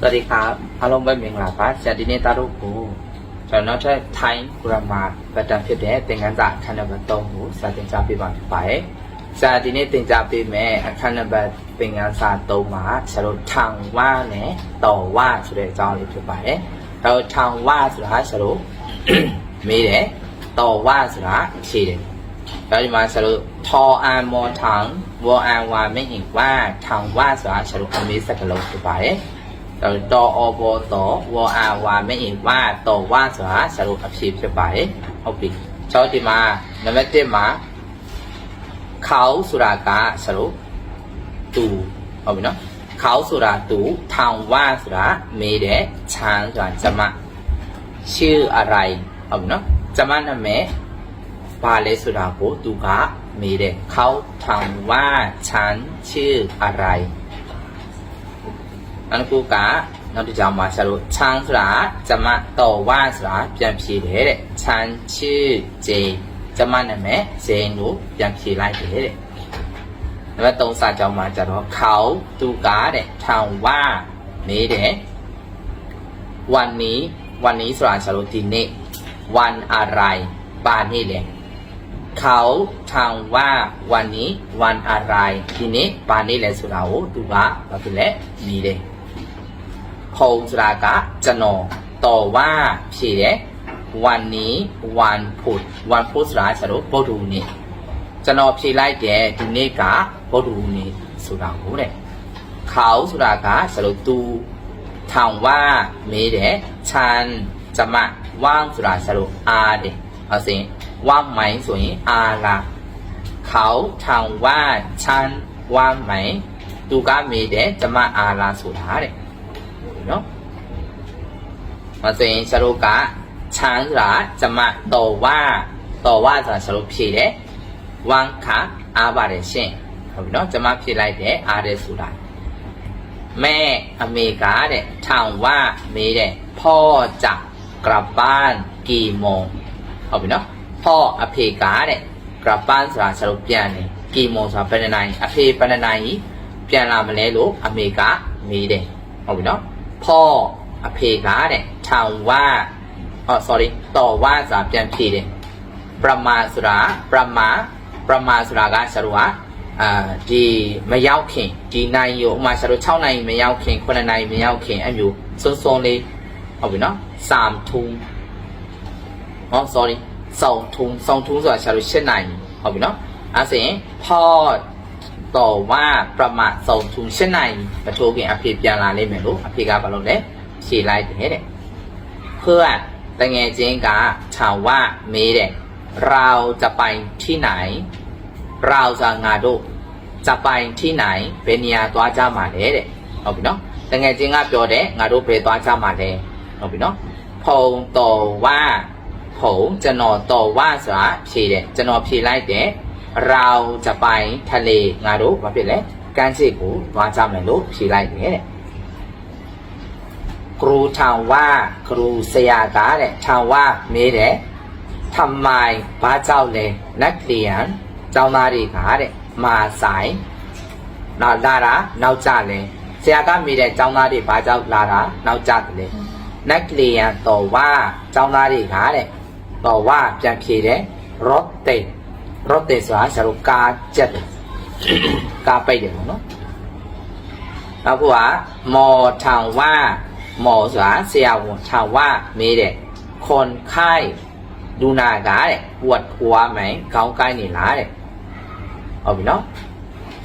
สวัสดีครับอารมณ์ใบเมียงหลาฟัสจาดิเนตารุโูจอนน้องใช้ไทยกุรามาประจำพิเศษเป็นงานจากคันบัตโตหูสาธิตจาปีบังไปจาดิเนติงจาปีแม่คันบัตเป็นงานสาโตมาสรุปทางว่าเนี่ยต่อว่าสุดจอริบไปเราทางว่าสุดท้ายสรุปมีเ่ยต่อว่าสุดท้ายชีเดแล้วมาสรุปทออานมอทังวออานวาไม่เห็นว่าทางว่าสุดท้ายสรุปมีสักโลกไปตัอจออบตวอาวาไม่เอกว่าตว่าสาสรุปอภิษีไปเอาปิดชาวติมานเมเตมา เขาสุรากาสรุปตูเอาไปเนาะเขาสุราตูทางว่าสุราเมเดชางจวนจะมาชื่ออะไรเอาไปเนาะจะมา่นแม่ปาเลสุราโกตูกะเมเดเขาทางว่าฉันชื่ออะไรอันกูกะนอกจะมาสรุช่างสระจะมาต่อว่าสระเปลี่ยนผีเด็ช่างชื่อเจ จะมาเนี่ยเจนูังลีไล่เีไรเลย แล้วตรงสาจะมาจะรอเขาตูกาเด็ช่างว่านี่เด็ดวันนี้วันนี้สระสรุทีนี้วันอะไรบ้านนี่เลยเขาทางว่าวันนี้ วันอะไรทีนี้ป้านนี่แหละสุราตูกาก็คือแหละนีเด็พูสุรากะจโนต่อว่าเพียวันนี้วันพุธวันพุธราสรุปโดูนี่จโนเพียไล่เดดีนี่กะโปดูนี่สุราหูเลยเขาสุรากะสรุปตูทาว่าเมเดชันจะมาว่างสุราสรุปอาเดเอาสิว่างไหมสวยอาละเขาทาว่าชันว่างไหมตูกาเมเดจะมาอาลาสุราเลยนาะมาเจอชาลูกะช้างหลาจะมาตว่าตว่าจะชาลูพีเลยวังคาอาบาเรชินเนาะจะมาพีไรเดอาเรสุราแม่อเมริกาเดถามว่าเมเดะพ่อจะกลับบ้านกี่โมงเอาไปเนาะพ่ออเมริกาเนี่ยกลับบ้านสระชลุพยานี่กี่โมงสระปนนายอริกาปนนายพยานามเลลูกอเมริกามีเดะเอาไปเนาะพ่ออเพกาเนี่ยชาวว่าอ๋อส o r r y ต่อว่าสามเจมทีเนี่ยประมาสุราประมาประมาสุรากาสรุว่าจีไม่ยาวเข่งจีในอยู่มาสรุเช่าในไม่ยาวเข่งคนในไม่ยาวเข่งอันอยู่โซนโซนเลยเอาไปเนาะสามทุ่มอ๋อส o r r y สองทุ่งสองทุ่งสุดสรุเช่นในเอาไปเนาะอาเสียงพ่อว่าประมาทส่งทุนเช่นไหนประตูกิ่งอภิปยาลาเลยไม่รู้อภิกาบาลเนี่ยชีไรถึงเนี่ยเพื่อแต่ไงจงกะชาวว่าม่เด็กเราจะไปที่ไหน เราจะงานดูจะไปที่ไหนเป็นยาตัวจ้ามาเลยเด็กเอาไปเนาะแต่ไงจงก่ะเปียวเด็กงานดูเป็นตัวจ้ามาเลยเอาไปเนาะผมโตว่าผมจะนอนโตว่าสระพีเด็กจะนอนพีไรเด็กเราจะไปทะเลงาโดมาเป็นเลยการเสกหูวาจำเหยรู้สีไรอย่างเงี้ยครูชาวว่าครูเสยากาเนี่ยชาวว่าเมเรทำไมพระเจ้าเลย นักเรียนเจ้ามารีขาเนี่ยมาสายนาดาราเนาจาเลยเสียก็มีแต่เจ้ามารีพระเจ้าดาราเนาจาเลย นักเรียนต่อว่าเจ้ามารีขาเนี่ยต่อว่าจะขี่เ่ยรถติดรถเตสาสรุกาจัดกาไปอย่างนั้นเราบอกว่า หมอชาวว่าหมอสาเสียวชาวว่ามีเด็กคนไข้ดูนาดารปวดหัวไหมเขาไกลหนีร้ายเอาไปเนาะ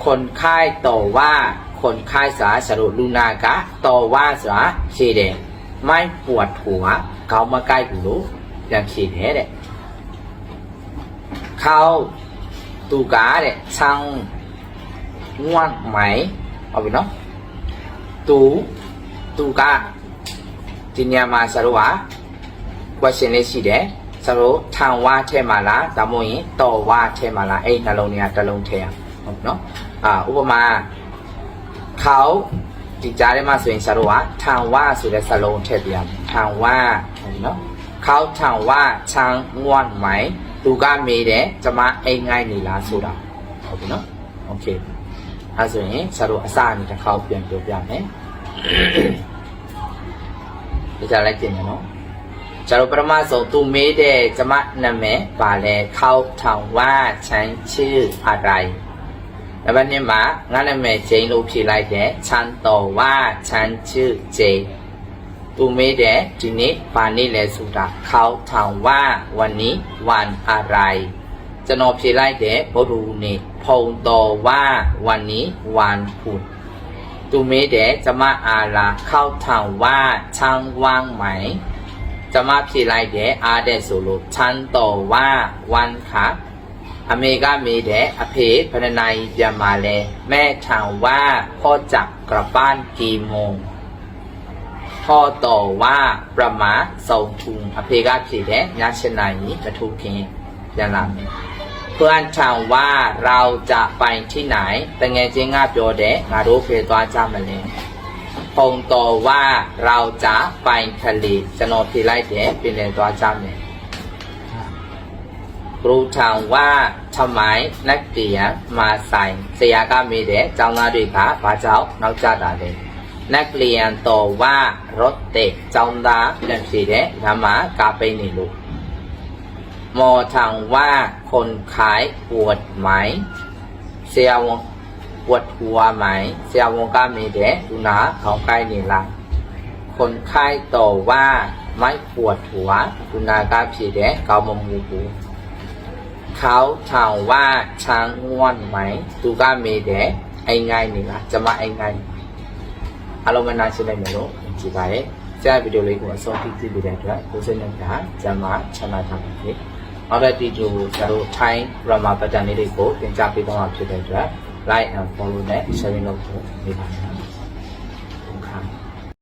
คนไข้ต่อว่าคนไข้สาสรุดูนากะต่อว่าสาเสียด็กไม่ปวดหัวเขามาใกล้กูรูอย่างขีดเห่เลยข้าตูกาเนี่ยช่างงวนไหมเอาไปเนาะตูตูกาจีนี้มาสรุว่าว่าเช่นนี้สิเดสรุทางว่าเทมาลาตามวิต่อว่าเทมาลาเอ้ยนาลงเนี่ยตะลงเทียมเนาะอ่าอุปมาเขาจิจาได้มาสวยสรุว่าทางว่าสุดสโลงเทียมทางว่าเนาะเขาทางว่าช่างงวนไหมตูกามีเดจะมาเองไงนี่ล่ะสุดาเอาไปเนาะ โอเคถ้าส่วนนี้สรุปอาสานจะเข้าเปลี่ยนตัวเปลี่ยนไหมจะอะไรกริงเนาะจะรู้ประมาณสองตูมีเดจะมาหนึ่งไหมตรไปเลยเข้าทางว่าฉันชื่ออะไร แล้ววันนี้มา งั้นหนึ่งไหมเจนลูกผีไรเดฉันตโตว่าฉันชื่อเจตูเมเดจินิปานิเลสุดาเขาถามว่าวันนี้วันอะไร จะนอบพชไลเดบรูเนพงโตว่า วันนี้วันพุธตูเมเดจะมาอาลาเขาถามว่าช่างว่างไหมจะมาพชไลเดอาเดสุลุชันโตว่าวันคับอเมกามีแดอเพพนนายยามาเลแม่ถามว่าพ่อจักกลับบ้านกี่โมงพอตတ่ာ်ဝပရမစုံထုံงอေကกาစ်တယ်ည7နာရီမထုတ်ခင်ပคနยาာမယเพื่อนถามว่าเราจะไปที่ไหนเป็นไงเจ๊งาเปยเดะารู้เฟตัวจำามาเลยพง่ตว่าเราจะไปทะเลจะนอพีไรเดะเป็นเงตัวจำเนี่ยครูถามว่าทำไมนักเรียนมาใส่เสียก็มีเดะเจ้าหน้าดีค่ะพระเจ้านักจากาเไนักเรียนตอบว่ารถติดจงดาเรื่องสีแดงทำมากาไปหนีลูกมอทางว่าคนขายปวดไหมเซียวปวดหัวไหมเซียวงการมีเดดูนะเขาใกล้นี่ละคนไข้ตอบว่าไม่ปวดหัวดูนะกาผีเดเขามมูบูเขาถามว่าช้างง่วนไหมดูกามีเดไอ้ไงนี่ละจะมาไอ้ไงအားလုံးကနိုင်စေနိုင်မယ်လို့ကြည်ပါတယ်ဆရာဗီဒီယိုလေးကိုအဆုံးထိကြည့်ပြီးတဲ့အတွက်ကိုစိတ်နဲ့ဒါကျမ်းမာချမ်းသာထားပါစေနောက်ထပ်ဒီဂျိုကိုကျွန်တော်ထိုင်းရမာပတ်တန်လေးတွေကိုသင်ကြားပေးသွားမှာဖြစ်တဲ့အတွက် like and follow နဲ့ sharing လုပ်ဖို့နေပါတယ်